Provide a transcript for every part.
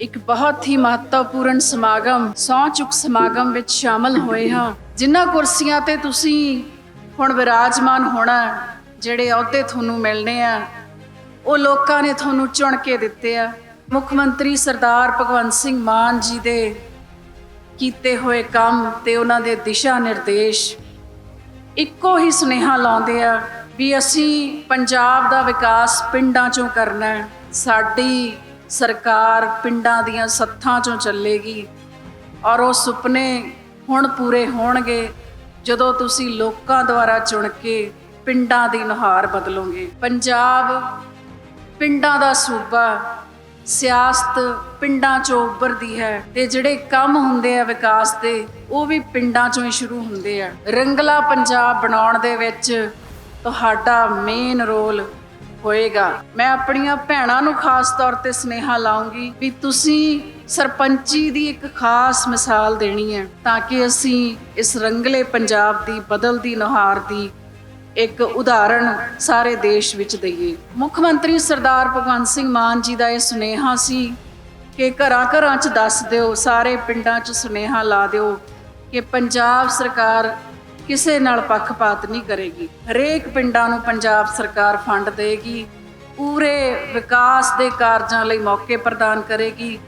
ਇੱਕ ਬਹੁਤ ਹੀ ਮਹੱਤਵਪੂਰਨ ਸਮਾਗਮ ਸਹੁੰ ਚੁੱਕ ਸਮਾਗਮ ਵਿੱਚ ਸ਼ਾਮਲ ਹੋਏ ਹਾਂ। ਜਿਨ੍ਹਾਂ ਕੁਰਸੀਆਂ ਤੇ ਤੁਸੀਂ ਹੁਣ ਵਿਰਾਜਮਾਨ ਹੋਣਾ, ਜਿਹੜੇ ਅਹੁਦੇ ਤੁਹਾਨੂੰ ਮਿਲਣੇ ਆ, ਉਹ ਲੋਕਾਂ ਨੇ ਤੁਹਾਨੂੰ ਚੁਣ ਕੇ ਦਿੱਤੇ ਆ। ਮੁੱਖ ਮੰਤਰੀ ਸਰਦਾਰ ਭਗਵੰਤ ਸਿੰਘ ਮਾਨ ਜੀ ਦੇ ਕੀਤੇ ਹੋਏ ਕੰਮ ਤੇ ਉਹਨਾਂ ਦੇ ਦਿਸ਼ਾ ਨਿਰਦੇਸ਼। ਇੱਕੋ ਹੀ ਸੁਨੇਹਾ ਲਾਉਂਦੇ ਆ ਵੀ ਅਸੀਂ ਪੰਜਾਬ ਦਾ ਵਿਕਾਸ ਪਿੰਡਾਂ ਚੋਂ ਕਰਨਾ ਸਾਡੀ ਸਰਕਾਰ ਪਿੰਡਾਂ ਦੀਆਂ ਸੱਥਾਂ ਚੋਂ ਚੱਲੇਗੀ ਔਰ ਉਹ ਸੁਪਨੇ ਹੁਣ ਪੂਰੇ ਹੋਣਗੇ ਜਦੋਂ ਤੁਸੀਂ ਲੋਕਾਂ ਦੁਆਰਾ ਚੁਣ ਕੇ ਪਿੰਡਾਂ ਦੀ ਨੁਹਾਰ ਬਦਲੋਗੇ। ਪੰਜਾਬ ਪਿੰਡਾਂ ਦਾ ਸੂਬਾ ਸਿਆਸਤ ਪਿੰਡਾਂ ਚੋਂ ਉੱਭਰਦੀ ਹੈ ਤੇ ਜਿਹੜੇ ਕੰਮ ਹੁੰਦੇ ਆ ਵਿਕਾਸ ਦੇ, ਉਹ ਵੀ ਪਿੰਡਾਂ ਚੋਂ ਹੀ ਸ਼ੁਰੂ ਹੁੰਦੇ ਆ। ਰੰਗਲਾ ਪੰਜਾਬ ਬਣਾਉਣ ਦੇ ਵਿੱਚ ਤੁਹਾਡਾ ਮੇਨ ਰੋਲ ਹੋਏਗਾ। ਮੈਂ ਆਪਣੀਆਂ ਭੈਣਾਂ ਨੂੰ ਖਾਸ ਤੌਰ ਤੇ ਸਨੇਹਾ ਲਾਉਂਗੀ ਵੀ ਤੁਸੀਂ ਸਰਪੰਚੀ ਦੀ ਇੱਕ ਖਾਸ ਮਿਸਾਲ ਦੇਣੀ ਹੈ ਤਾਂ ਕਿ ਅਸੀਂ ਇਸ ਰੰਗਲੇ ਪੰਜਾਬ ਦੀ, ਬਦਲਦੀ ਨੁਹਾਰ ਦੀ ਇੱਕ ਉਦਾਹਰਣ ਸਾਰੇ ਦੇਸ਼ ਵਿੱਚ ਦਈਏ। ਮੁੱਖ ਮੰਤਰੀ ਸਰਦਾਰ ਭਗਵੰਤ ਸਿੰਘ ਮਾਨ ਜੀ ਦਾ ਇਹ ਸੁਨੇਹਾ ਸੀ ਕਿ ਘਰਾਂ ਘਰਾਂ 'ਚ ਦੱਸ ਦਿਓ, ਸਾਰੇ ਪਿੰਡਾਂ 'ਚ ਸੁਨੇਹਾ ਲਾ ਦਿਓ ਕਿ ਪੰਜਾਬ ਸਰਕਾਰ ਕਿਸੇ ਨਾਲ ਪੱਖਪਾਤ ਨਹੀਂ ਕਰੇਗੀ। ਹਰੇਕ ਪਿੰਡਾਂ ਨੂੰ ਪੰਜਾਬ ਸਰਕਾਰ ਫੰਡ ਦੇਗੀ, ਪੂਰੇ ਵਿਕਾਸ ਦੇ ਕਾਰਜਾਂ ਲਈ ਮੌਕੇ ਪ੍ਰਦਾਨ ਕਰੇਗੀ।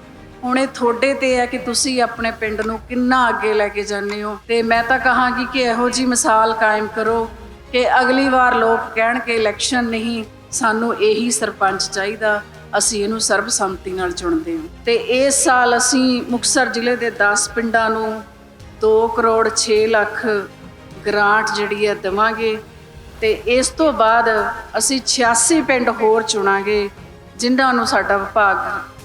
ਹੁਣ ਇਹ ਤੁਹਾਡੇ ਤੇ ਹੈ ਕਿ ਤੁਸੀਂ ਆਪਣੇ ਪਿੰਡ ਨੂੰ ਕਿੰਨਾ ਅੱਗੇ ਲੈ ਕੇ ਜਾਂਦੇ ਹੋ। ਤੇ ਮੈਂ ਤਾਂ ਕਹਾਂਗੀ ਕਿ ਇਹੋ ਜੀ ਮਿਸਾਲ ਕਾਇਮ ਕਰੋ ਕਿ ਅਗਲੀ ਵਾਰ ਲੋਕ ਕਹਿਣ ਕਿ ਇਲੈਕਸ਼ਨ ਨਹੀਂ, ਸਾਨੂੰ ਇਹੀ ਸਰਪੰਚ ਚਾਹੀਦਾ, ਅਸੀਂ ਇਹਨੂੰ ਸਰਬਸੰਮਤੀ ਨਾਲ ਚੁਣਦੇ ਹਾਂ। ਤੇ ਇਸ ਸਾਲ ਅਸੀਂ ਮੁਕਤਸਰ ਜ਼ਿਲ੍ਹੇ ਦੇ 10 ਪਿੰਡਾਂ ਨੂੰ 2 ਕਰੋੜ 6 ਲੱਖ ਗ੍ਰਾਂਟ ਜਿਹੜੀ ਹੈ ਦੇਵਾਂਗੇ ਤੇ ਇਸ ਤੋਂ ਬਾਅਦ ਅਸੀਂ 86 ਪਿੰਡ ਹੋਰ ਚੁਣਾਂਗੇ, ਜਿਨ੍ਹਾਂ ਨੂੰ ਸਾਡਾ ਵਿਭਾਗ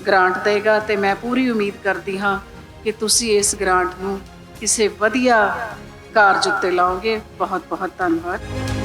ਗ੍ਰਾਂਟ ਦੇਗਾ ਤੇ ਮੈਂ ਪੂਰੀ ਉਮੀਦ ਕਰਦੀ ਹਾਂ ਕਿ ਤੁਸੀਂ ਇਸ ਗ੍ਰਾਂਟ ਨੂੰ ਕਿਸੇ ਵਧੀਆ ਕਾਰਜ ਉੱਤੇ ਲਾਓਗੇ। ਬਹੁਤ ਬਹੁਤ ਧੰਨਵਾਦ।